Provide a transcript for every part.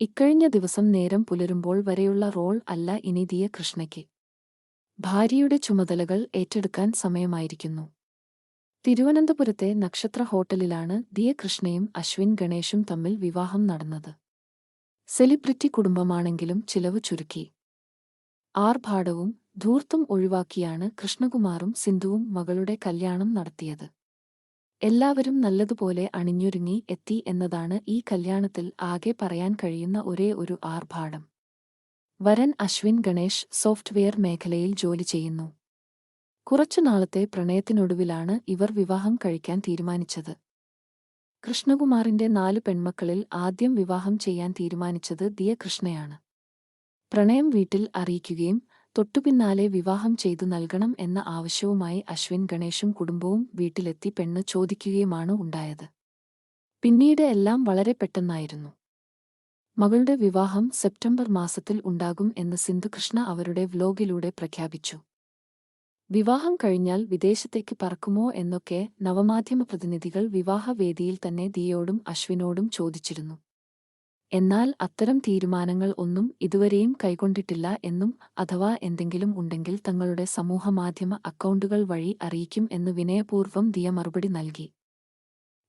ഇക്കഴിഞ്ഞ ദിവസം നേരം പുലരുമ്പോൾ വരെയുള്ള റോൾ അല്ല ഇനി ദിയ കൃഷ്ണയ്ക്ക്. ഭാര്യയുടെ ചുമതലകൾ ഏറ്റെടുക്കാൻ സമയമായിരിക്കുന്നു. തിരുവനന്തപുരത്തെ നക്ഷത്ര ഹോട്ടലിലാണ് ദിയ കൃഷ്ണയും അശ്വിൻ ഗണേഷും തമ്മിൽ വിവാഹം നടന്നത്. സെലിബ്രിറ്റി കുടുംബമാണെങ്കിലും ചിലവ് ചുരുക്കി. ആർഭാടവും ധൂർത്തും ഒഴിവാക്കിയാണ് കൃഷ്ണകുമാറും സിന്ധുവും മകളുടെ കല്യാണം നടത്തിയത്. എല്ലാവരും നല്ലതുപോലെ അണിഞ്ഞൊരുങ്ങി എത്തി എന്നതാണ് ഈ കല്യാണത്തിൽ ആകെ പറയാൻ കഴിയുന്ന ഒരേ ഒരു ആർഭാടം. വരൻ അശ്വിൻ ഗണേഷ് സോഫ്റ്റ്വെയർ മേഖലയിൽ ജോലി ചെയ്യുന്നു. കുറച്ചുനാളത്തെ പ്രണയത്തിനൊടുവിലാണ് ഇവർ വിവാഹം കഴിക്കാൻ തീരുമാനിച്ചത്. കൃഷ്ണകുമാറിന്റെ നാലു പെൺമക്കളിൽ ആദ്യം വിവാഹം ചെയ്യാൻ തീരുമാനിച്ചത് ദിയ കൃഷ്ണയാണ് പ്രണയം വീട്ടിൽ അറിയിക്കുകയും തൊട്ടുപിന്നാലെ വിവാഹം ചെയ്തു നൽകണം എന്ന ആവശ്യവുമായി അശ്വിൻ ഗണേഷും കുടുംബവും വീട്ടിലെത്തി പെണ്ണ് ചോദിക്കുകയുമാണ് ഉണ്ടായത്. പിന്നീട് എല്ലാം വളരെ പെട്ടെന്നായിരുന്നു. മകളുടെ വിവാഹം സെപ്റ്റംബർ മാസത്തിൽ ഉണ്ടാകും എന്ന് സിന്ധുകൃഷ്ണ അവരുടെ വ്ലോഗിലൂടെ പ്രഖ്യാപിച്ചു. വിവാഹം കഴിഞ്ഞാൽ വിദേശത്തേക്ക് പറക്കുമോ എന്നൊക്കെ നവമാധ്യമ പ്രതിനിധികൾ വിവാഹവേദിയിൽ തന്നെ ദിയോടും അശ്വിനോടും ചോദിച്ചിരുന്നു. എന്നാൽ അത്തരം തീരുമാനങ്ങൾ ഒന്നും ഇതുവരെയും കൈക്കൊണ്ടിട്ടില്ല എന്നും അഥവാ എന്തെങ്കിലും ഉണ്ടെങ്കിൽ തങ്ങളുടെ സമൂഹമാധ്യമ അക്കൗണ്ടുകൾ വഴി അറിയിക്കും എന്ന് വിനയപൂർവം ദിയ മറുപടി നൽകി.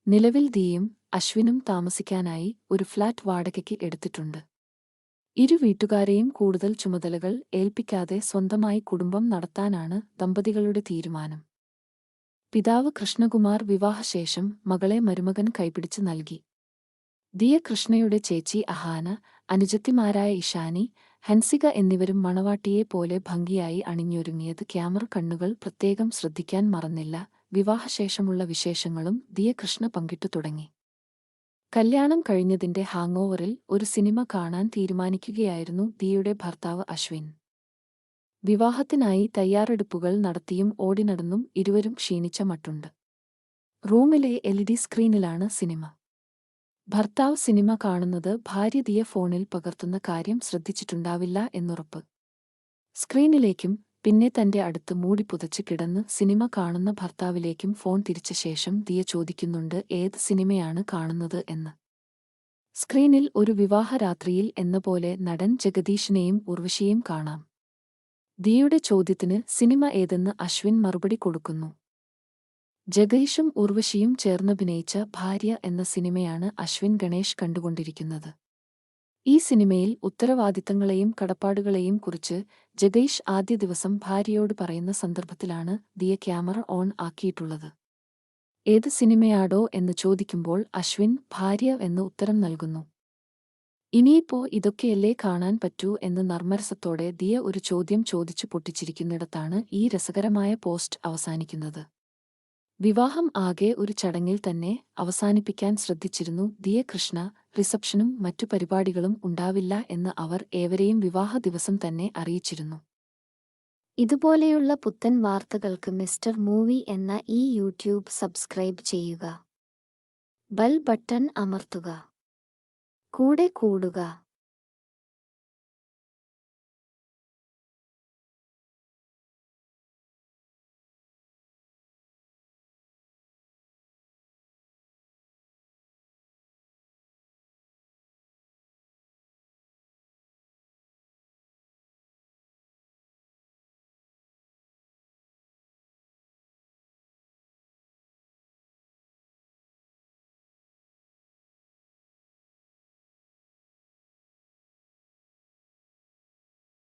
നിലവിൽ ദിയയും അശ്വിനും താമസിക്കാനായി ഒരു ഫ്ളാറ്റ് വാടകയ്ക്ക് എടുത്തിട്ടുണ്ട്. ഇരു വീട്ടുകാരെയും കൂടുതൽ ചുമതലകൾ ഏൽപ്പിക്കാതെ സ്വന്തമായി കുടുംബം നടത്താനാണ് ദമ്പതികളുടെ തീരുമാനം. പിതാവ് കൃഷ്ണകുമാർ വിവാഹശേഷം മകളെ മരുമകൻ കൈപിടിച്ച് നൽകി. ദിയ കൃഷ്ണയുടെ ചേച്ചി അഹാന അനുജത്തിമാരായ ഇഷാനി ഹൻസിക എന്നിവരും മണവാട്ടിയെ പോലെ ഭംഗിയായി അണിഞ്ഞൊരുങ്ങിയത് ക്യാമറ കണ്ണുകൾ പ്രത്യേകം ശ്രദ്ധിക്കാൻ മറന്നില്ല. വിവാഹശേഷമുള്ള വിശേഷങ്ങളും ദിയ കൃഷ്ണ പങ്കിട്ടു തുടങ്ങി. കല്യാണം കഴിഞ്ഞതിന്റെ ഹാങ്ങോവറിൽ ഒരു സിനിമ കാണാൻ തീരുമാനിക്കുകയായിരുന്നു ദിയുടെ ഭർത്താവ് അശ്വിൻ. വിവാഹത്തിനായി തയ്യാറെടുപ്പുകൾ നടത്തിയും ഓടിനടന്നും ഇരുവരും ക്ഷീണിച്ച മട്ടുണ്ട്. റൂമിലെ എൽ സ്ക്രീനിലാണ് സിനിമ. ഭർത്താവ് സിനിമ കാണുന്നത് ഭാര്യ ദിയ ഫോണിൽ പകർത്തുന്ന കാര്യം ശ്രദ്ധിച്ചിട്ടുണ്ടാവില്ല എന്നുറപ്പ്. സ്ക്രീനിലേക്കും പിന്നെ തന്റെ അടുത്ത് മൂടി പുതച്ച് കിടന്ന് സിനിമ കാണുന്ന ഭർത്താവിലേക്കും ഫോൺ തിരിച്ച ശേഷം ദിയ ചോദിക്കുന്നുണ്ട് ഏത് സിനിമയാണ് കാണുന്നത് എന്ന്. സ്ക്രീനിൽ ഒരു വിവാഹരാത്രിയിൽ എന്ന പോലെ നടൻ ജഗദീഷിനെയും ഉർവശിയെയും കാണാം. ദിയയുടെ ചോദ്യത്തിന് സിനിമ ഏതെന്ന് അശ്വിൻ മറുപടി കൊടുക്കുന്നു. ജഗീഷും ഉർവശിയും ചേർന്നഭിനയിച്ച ഭാര്യ എന്ന സിനിമയാണ് അശ്വിൻ ഗണേഷ് കണ്ടുകൊണ്ടിരിക്കുന്നത്. ഈ സിനിമയിൽ ഉത്തരവാദിത്തങ്ങളെയും കടപ്പാടുകളെയും കുറിച്ച് ജഗീഷ് ആദ്യ ദിവസം ഭാര്യയോട് പറയുന്ന സന്ദർഭത്തിലാണ് ദിയ ക്യാമറ ഓൺ ആക്കിയിട്ടുള്ളത്. ഏത് സിനിമയാടോ എന്ന് ചോദിക്കുമ്പോൾ അശ്വിൻ ഭാര്യ എന്ന് ഉത്തരം നൽകുന്നു. ഇനിയിപ്പോ ഇതൊക്കെയല്ലേ കാണാൻ പറ്റൂ എന്ന് നർമ്മരസത്തോടെ ദിയ ഒരു ചോദ്യം ചോദിച്ചു പൊട്ടിച്ചിരിക്കുന്നിടത്താണ് ഈ രസകരമായ പോസ്റ്റ് അവസാനിക്കുന്നത്. വിവാഹം ആകെ ഒരു ചടങ്ങിൽ തന്നെ അവസാനിപ്പിക്കാൻ ശ്രദ്ധിച്ചിരുന്നു ദിയ കൃഷ്ണ റിസപ്ഷനും മറ്റു പരിപാടികളും ഉണ്ടാവില്ല എന്ന് അവർ ഏവരെയും വിവാഹ ദിവസം തന്നെ അറിയിച്ചിരുന്നു. ഇതുപോലെയുള്ള പുത്തൻ വാർത്തകൾക്ക് മിസ്റ്റർ മൂവി എന്ന ഈ യൂട്യൂബ് സബ്സ്ക്രൈബ് ചെയ്യുക. ബെൽ ബട്ടൺ അമർത്തുക. കൂടെ കൂടുക.